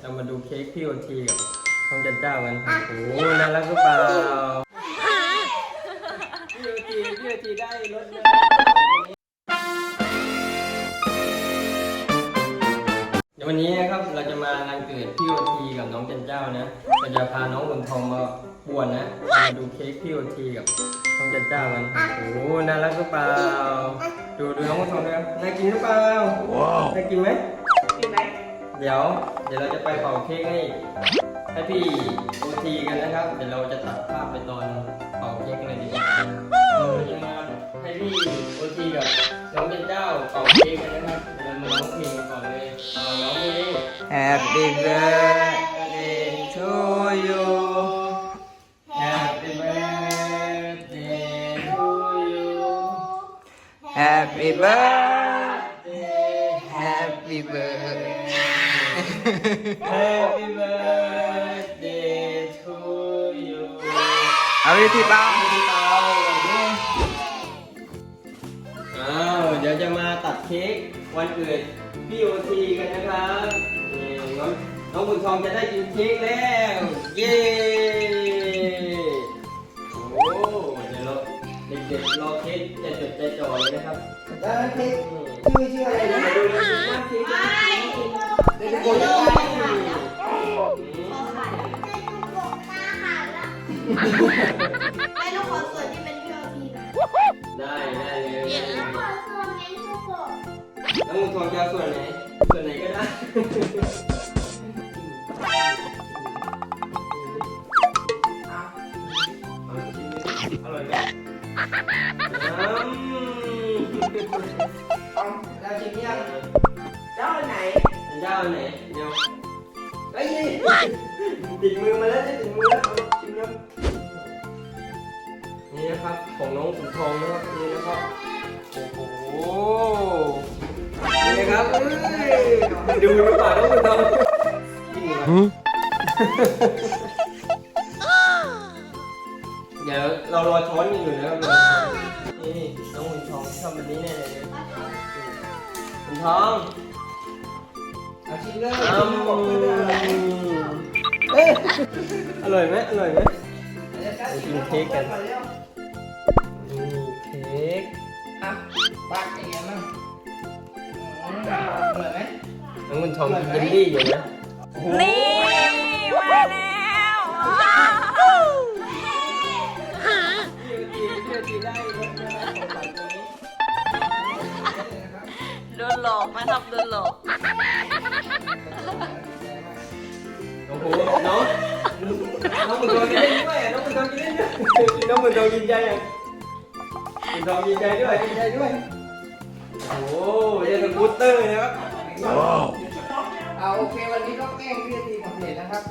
เรามาดูเค้กพี่โอทีกับน้องจันเจ้ากันโอ้โหน่ารักหรือเปล่าพี่โอทีพี่โอทีได้รถเลยเดี๋ยววันนี้นะครับเราจะมางานเกิดพี่โอทีกับน้องจันเจ้านะเราจะพาน้องอุ่นทองมาบวนนะมาดูเค้กพี่โอทีกับน้องจันเจ้ากันโอ้โหน่ารักหรือเปล่าดูดูน้องอุ่นทองด้วยครับน่ากินหรือเปล่าน่ากินไหมกินไหม เดี๋ยว เดี๋ยวเราจะไปเป่าเค้กให้ให้พี่โอทีกันนะครับ เดี๋ยวเราจะตัดภาพไปตอนเป่าเค้กเลยดีกว่าเราจะมาให้พี่โอทีกับน้องเป็นเจ้าเป่าเค้กกันนะครับเดี๋ยวเรามาร้องเพลงกันก่อนเลยเอาร้องเพลง Happy birthday to you Happy birthday to you Happy birthday Happy birthday Happy birthday to you เอาวิธีเป้าอ้าวเดี๋ยวจะมาตัดเค้กวันเกิดพี่โอทีกันนะครับนี่น้องน้องบุญทองจะได้กินเค้กแล้ว เย้โอ้เดี๋ยวเราเด็กๆรอเค้กจะจดใจจ่อเลยนะครับ แล้วเค้กชื่อชื่ออะไร ให้ลูกขอส่วนที่เป็นพี่โอทีนะได้ได้เลยแล้วขอส่วนเป็นลูกโป่งน้องบุญทองจะเอาส่วนไหน ส่วนไหนก็ได้ อร่อยไหมอืมเอาแล้วชิมยังเจ้าไหนเจ้าไหนเดี๋ยวไอ้นี่ติดมือมาแล้วติดมือแล้ว ของน้องขุนทองนะครับนี่นะครับโอ้โหนี่นะครับเอ้ยดูหรือเปล่าน้องขุนทองจริงเหรอเดี๋ยวเรารอช้อนกันอยู่นะครับนี่น้องขุนทองชอบแบบนี้แน่เลยขุนทองเอาชิมเลยอืชิมบอกเพื่อนเลยมเอ๊ะอร่อยไหมอร่อยไหมกินเค้กกันนี่ เค้กอะปักอย่างเงี้ยมั้งอืมเหมือนไหมน้องคุณทองกินเยลลี่อยู่นะโอ้โหนี่ มาแล้วพี่โอทีพี่โอทีได้รถแล้วนะของขวัญตัวนี้โดนหลอกนะครับโดนหลอกโอ้โหน้องน้องคุณทองกินเล่นด้วยอะน้องคุณทองกินเล่นด้วยน้องคุณทองกินใจอะคุณ ทองกินใจด้วยกินใจด้วย โอ้โหเรียกสกูตเตอร์นะครับเอาโอเควันนี้ก็แกล้งพี่ตีของเพจนะครับ